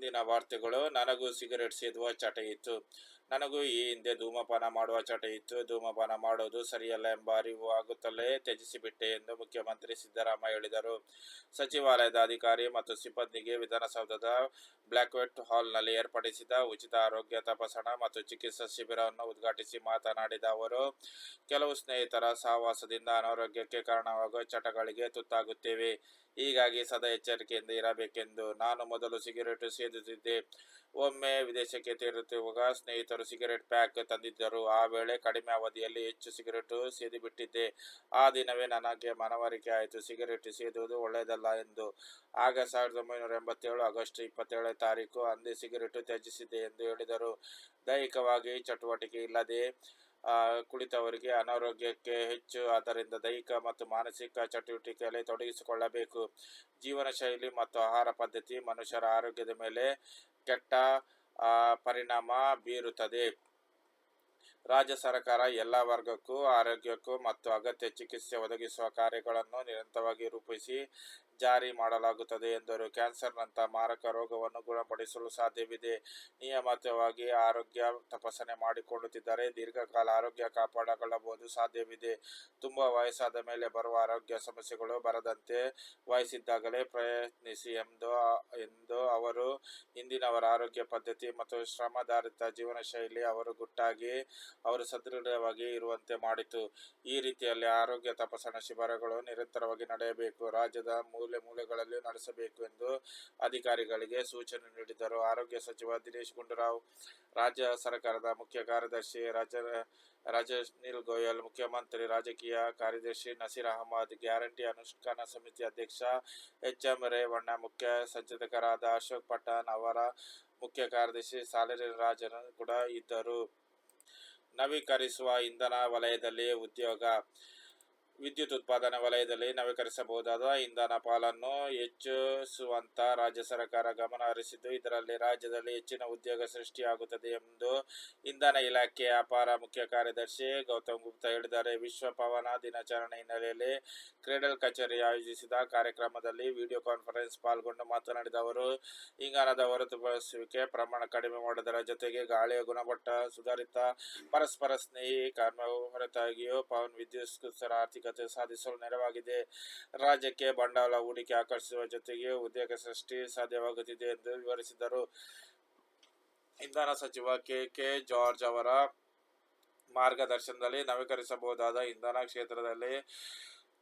ಇಂದಿನ ವಾರ್ತೆಗಳು, ನನಗೂ ಸಿಗರೆಟ್ ಸೇದುವ ಚಟ ಇತ್ತು. ನನಗೂ ಈ ಹಿಂದೆ ಧೂಮಪಾನ ಮಾಡುವ ಚಟ ಇತ್ತು. ಧೂಮಪಾನ ಮಾಡೋದು ಸರಿಯಲ್ಲ ಎಂಬ ಅರಿವು ಆಗುತ್ತಲೇ ತ್ಯಜಿಸಿಬಿಟ್ಟೆ ಎಂದು ಮುಖ್ಯಮಂತ್ರಿ ಸಿದ್ದರಾಮಯ್ಯ ಹೇಳಿದರು. ಸಚಿವಾಲಯದ ಅಧಿಕಾರಿ ಮತ್ತು ಸಿಬ್ಬಂದಿಗೆ ವಿಧಾನಸೌಧದ ಬ್ಲ್ಯಾಕ್ವೆಟ್ ಹಾಲ್ನಲ್ಲಿ ಏರ್ಪಡಿಸಿದ ಉಚಿತ ಆರೋಗ್ಯ ತಪಾಸಣಾ ಮತ್ತು ಚಿಕಿತ್ಸಾ ಶಿಬಿರವನ್ನು ಉದ್ಘಾಟಿಸಿ ಮಾತನಾಡಿದ ಅವರು, ಕೆಲವು ಸ್ನೇಹಿತರ ಸಹವಾಸದಿಂದ ಅನಾರೋಗ್ಯಕ್ಕೆ ಕಾರಣವಾಗುವ ಚಟಗಳಿಗೆ ತುತ್ತಾಗುತ್ತೇವೆ. ಹೀಗಾಗಿ ಸದಾ ಎಚ್ಚರಿಕೆಯಿಂದ ಇರಬೇಕೆಂದು ನಾನು ಮೊದಲು ಸಿಗರೇಟು ಸೇದುತ್ತಿದ್ದೆ. ಒಮ್ಮೆ ವಿದೇಶಕ್ಕೆ ತೆರಳುತ್ತಿರುವಾಗ ಸ್ನೇಹಿತರು ಸಿಗರೇಟ್ ಪ್ಯಾಕ್ ತಂದಿದ್ದರು. ಆ ವೇಳೆ ಕಡಿಮೆ ಅವಧಿಯಲ್ಲಿ ಹೆಚ್ಚು ಸಿಗರೇಟು ಸೇದಿಬಿಟ್ಟಿದ್ದೆ. ಆ ದಿನವೇ ನನಗೆ ಮನವರಿಕೆ ಆಯಿತು. ಸಿಗರೇಟ್ ಸೇದುವುದು ಒಳ್ಳೆಯದಲ್ಲ ಎಂದು. ಆಗ ಸಾವಿರದ ಒಂಬೈನೂರ ಎಂಬತ್ತೇಳು ಆಗಸ್ಟ್ ಇಪ್ಪತ್ತೇಳನೇ ತಾರೀಕು ಅಂದೇ ಸಿಗರೇಟು ತ್ಯಜಿಸಿದ್ದೆ ಎಂದು ಹೇಳಿದರು. ದೈಹಿಕವಾಗಿ ಚಟುವಟಿಕೆ ಇಲ್ಲದೆ ಕುಳಿತವರಿಗೆ ಅನಾರೋಗ್ಯಕ್ಕೆ ಹೆಚ್ಚು. ಆದ್ದರಿಂದ ದೈಹಿಕ ಮತ್ತು ಮಾನಸಿಕ ಚಟುವಟಿಕೆಯಲ್ಲಿ ತೊಡಗಿಸಿಕೊಳ್ಳಬೇಕು. ಜೀವನ ಶೈಲಿ ಮತ್ತು ಆಹಾರ ಪದ್ಧತಿ ಮನುಷ್ಯರ ಆರೋಗ್ಯದ ಮೇಲೆ ಕೆಟ್ಟ ಪರಿಣಾಮ ಬೀರುತ್ತದೆ. ರಾಜ್ಯ ಸರ್ಕಾರ ಎಲ್ಲ ವರ್ಗಕ್ಕೂ, ಆರೋಗ್ಯಕ್ಕೂ ಮತ್ತು ಅಗತ್ಯ ಚಿಕಿತ್ಸೆ ಒದಗಿಸುವ ಕಾರ್ಯಗಳನ್ನು ನಿರಂತರವಾಗಿ ರೂಪಿಸಿ ಜಾರಿ ಮಾಡಲಾಗುತ್ತದೆ ಎಂದರು. ಕ್ಯಾನ್ಸರ್ನಂಥ ಮಾರಕ ರೋಗವನ್ನು ಗುಣಪಡಿಸಲು ಸಾಧ್ಯವಿದೆ. ನಿಯಮಿತವಾಗಿ ಆರೋಗ್ಯ ತಪಾಸಣೆ ಮಾಡಿಕೊಳ್ಳುತ್ತಿದ್ದರೆ ದೀರ್ಘಕಾಲ ಆರೋಗ್ಯ ಕಾಪಾಡಿಕೊಳ್ಳಬಹುದು. ಸಾಧ್ಯವಿದೆ. ತುಂಬ ವಯಸ್ಸಾದ ಮೇಲೆ ಬರುವ ಆರೋಗ್ಯ ಸಮಸ್ಯೆಗಳು ಬರದಂತೆ ವಯಸ್ಸಿದ್ದಾಗಲೇ ಪ್ರಯತ್ನಿಸಿ ಎಂದು ಎಂದು ಅವರು, ಇಂದಿನವರ ಆರೋಗ್ಯ ಪದ್ಧತಿ ಮತ್ತು ಶ್ರಮಧಾರಿತ ಜೀವನ ಶೈಲಿ ಅವರು ಗುಟ್ಟಾಗಿ ಅವರು ಸದೃಢವಾಗಿ ಇರುವಂತೆ ಮಾಡಿತು. ಈ ರೀತಿಯಲ್ಲಿ ಆರೋಗ್ಯ ತಪಾಸಣಾ ಶಿಬಿರಗಳು ನಿರಂತರವಾಗಿ ನಡೆಯಬೇಕು. ರಾಜ್ಯದ ಮೂಲೆ ಮೂಲೆಗಳಲ್ಲಿ ನಡೆಸಬೇಕು ಎಂದು ಅಧಿಕಾರಿಗಳಿಗೆ ಸೂಚನೆ ನೀಡಿದರು. ಆರೋಗ್ಯ ಸಚಿವ ದಿನೇಶ್ ಗುಂಡೂರಾವ್, ರಾಜ್ಯ ಸರ್ಕಾರದ ಮುಖ್ಯ ಕಾರ್ಯದರ್ಶಿ ರಾಜ ನೀಲ್ ಗೋಯಲ್, ಮುಖ್ಯಮಂತ್ರಿ ರಾಜಕೀಯ ಕಾರ್ಯದರ್ಶಿ ನಸೀರ್ ಅಹಮದ್, ಗ್ಯಾರಂಟಿ ಅನುಷ್ಠಾನ ಸಮಿತಿ ಅಧ್ಯಕ್ಷ ಎಚ್ ಎಂ ರೇವಣ್ಣ, ಮುಖ್ಯ ಸಂಚಾಲಕರಾದ ಅಶೋಕ್ ಪಠಾಣ್ ಅವರ ಮುಖ್ಯ ಕಾರ್ಯದರ್ಶಿ ಸಾಲರಿ ರಾಜನ್ ಕೂಡ ಇದ್ದರು. ನವೀಕರಿಸುವ ಇಂಧನ ವಲಯದಲ್ಲಿ ಉದ್ಯೋಗ ವಿದ್ಯುತ್ ಉತ್ಪಾದನಾ ವಲಯದಲ್ಲಿ ನವೀಕರಿಸಬಹುದಾದ ಇಂಧನ ಪಾಲನ್ನು ಹೆಚ್ಚಿಸುವಂತ ರಾಜ್ಯ ಸರ್ಕಾರ ಗಮನ ಹರಿಸಿದ್ದು, ಇದರಲ್ಲಿ ರಾಜ್ಯದಲ್ಲಿ ಹೆಚ್ಚಿನ ಉದ್ಯೋಗ ಸೃಷ್ಟಿಯಾಗುತ್ತದೆ ಎಂದು ಇಂಧನ ಇಲಾಖೆಯ ಅಪಾರ ಮುಖ್ಯ ಕಾರ್ಯದರ್ಶಿ ಗೌತಮ್ ಗುಪ್ತಾ ಹೇಳಿದ್ದಾರೆ. ವಿಶ್ವ ಪವನ ದಿನಾಚರಣೆ ಹಿನ್ನೆಲೆಯಲ್ಲಿ ಕ್ರೀಡಲ್ ಕಚೇರಿ ಆಯೋಜಿಸಿದ ಕಾರ್ಯಕ್ರಮದಲ್ಲಿ ವಿಡಿಯೋ ಕಾನ್ಫರೆನ್ಸ್ ಪಾಲ್ಗೊಂಡು ಮಾತನಾಡಿದ ಅವರು, ಇಂಗಾಲದ ಹೊರತುಪಡಿಸುವಿಕೆ ಪ್ರಮಾಣ ಕಡಿಮೆ ಮಾಡುವುದರ ಜೊತೆಗೆ ಗಾಳಿಯ ಗುಣಮಟ್ಟ ಸುಧಾರಿತ, ಪರಸ್ಪರ ಸ್ನೇಹಿ ಕಾರ್ಮ ಹೊರತಾಗಿಯೂ ಪವನ್ ವಿದ್ಯುತ್ ಆರ್ಥಿಕತೆ ಸಾಧಿಸಲು ನೆರವಾಗಿದೆ. ರಾಜ್ಯಕ್ಕೆ ಬಂಡವಾಳ ಹೂಡಿಕೆ ಆಕರ್ಷಿಸುವ ಜೊತೆಗೆ ಉದ್ಯೋಗ ಸೃಷ್ಟಿ ಸಾಧ್ಯವಾಗುತ್ತಿದೆ ಎಂದು ವಿವರಿಸಿದರು. ಇಂಧನ ಸಚಿವ ಕೆ. ಕೆ. ಜಾರ್ಜ್ ಅವರ ಮಾರ್ಗದರ್ಶನದಲ್ಲಿ ನವೀಕರಿಸಬಹುದಾದ ಇಂಧನ ಕ್ಷೇತ್ರದಲ್ಲಿ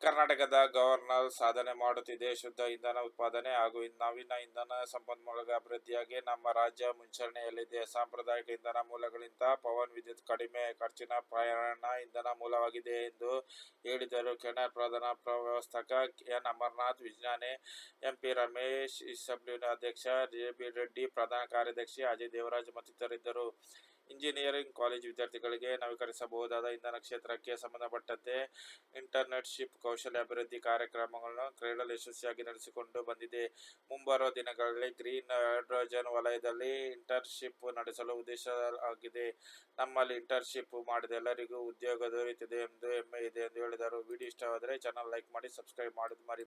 ಕರ್ನಾಟಕದ ಗವರ್ನರ್ ಸಾಧನೆ ಮಾಡುತ್ತಿದೆ. ಶುದ್ಧ ಇಂಧನ ಉತ್ಪಾದನೆ ಹಾಗೂ ನವೀನ ಇಂಧನ ಸಂಪನ್ಮೂಲಗಳ ಅಭಿವೃದ್ಧಿಯಾಗಿ ನಮ್ಮ ರಾಜ್ಯ ಮುಂಚೂಣಿಯಲ್ಲಿದೆ. ಸಾಂಪ್ರದಾಯಿಕ ಇಂಧನ ಮೂಲಗಳಿಂದ ಪವನ್ ವಿದ್ಯುತ್ ಕಡಿಮೆ ಖರ್ಚಿನ ಪ್ರಯಾಣ ಇಂಧನ ಮೂಲವಾಗಿದೆ ಎಂದು ಹೇಳಿದರು. ಕೆನರ್ ಪ್ರಧಾನ ವ್ಯವಸ್ಥಾಪಕ ಎನ್. ಅಮರನಾಥ್, ವಿಜ್ಞಾನಿ ಎಂಪಿ ರಮೇಶ್ ಅಧ್ಯಕ್ಷ ಜೆ. ಬಿ. ರೆಡ್ಡಿ, ಪ್ರಧಾನ ಕಾರ್ಯದರ್ಶಿ ಅಜಯ್ ದೇವರಾಜ್ ಮತ್ತಿತರರಿದ್ದರು ಇಂಜಿನಿಯರಿಂಗ್ ಕಾಲೇಜ್ ವಿದ್ಯಾರ್ಥಿಗಳಿಗೆ ನವೀಕರಿಸಬಹುದಾದ ಇಂಧನ ಕ್ಷೇತ್ರಕ್ಕೆ ಸಂಬಂಧಪಟ್ಟಂತೆ ಇಂಟರ್ನೆಟ್ಶಿಪ್ ಕೌಶಲ್ಯ ಅಭಿವೃದ್ಧಿ ಕಾರ್ಯಕ್ರಮಗಳನ್ನು ಕ್ರೀಡಲ್ ಯಶಸ್ವಿಯಾಗಿ ನಡೆಸಿಕೊಂಡು ಬಂದಿದೆ. ಮುಂಬರುವ ದಿನಗಳಲ್ಲಿ ಗ್ರೀನ್ ಹೈಡ್ರೋಜನ್ ವಲಯದಲ್ಲಿ ಇಂಟರ್ನ್ಶಿಪ್ ನಡೆಸಲು ಉದ್ದೇಶವಾಗಿದೆ ನಮ್ಮಲ್ಲಿ ಇಂಟರ್ನ್ಶಿಪ್ ಮಾಡಿದ ಎಲ್ಲರಿಗೂ ಉದ್ಯೋಗ ದೊರೆಯುತ್ತಿದೆ ಎಂದು ಹೆಮ್ಮೆ ಇದೆ ಎಂದು ಹೇಳಿದರು. ವಿಡಿಯೋ ಇಷ್ಟವಾದರೆ ಚಾನಲ್ ಲೈಕ್ ಮಾಡಿ, ಸಬ್ಸ್ಕ್ರೈಬ್ ಮಾಡೋದು ಮರಿ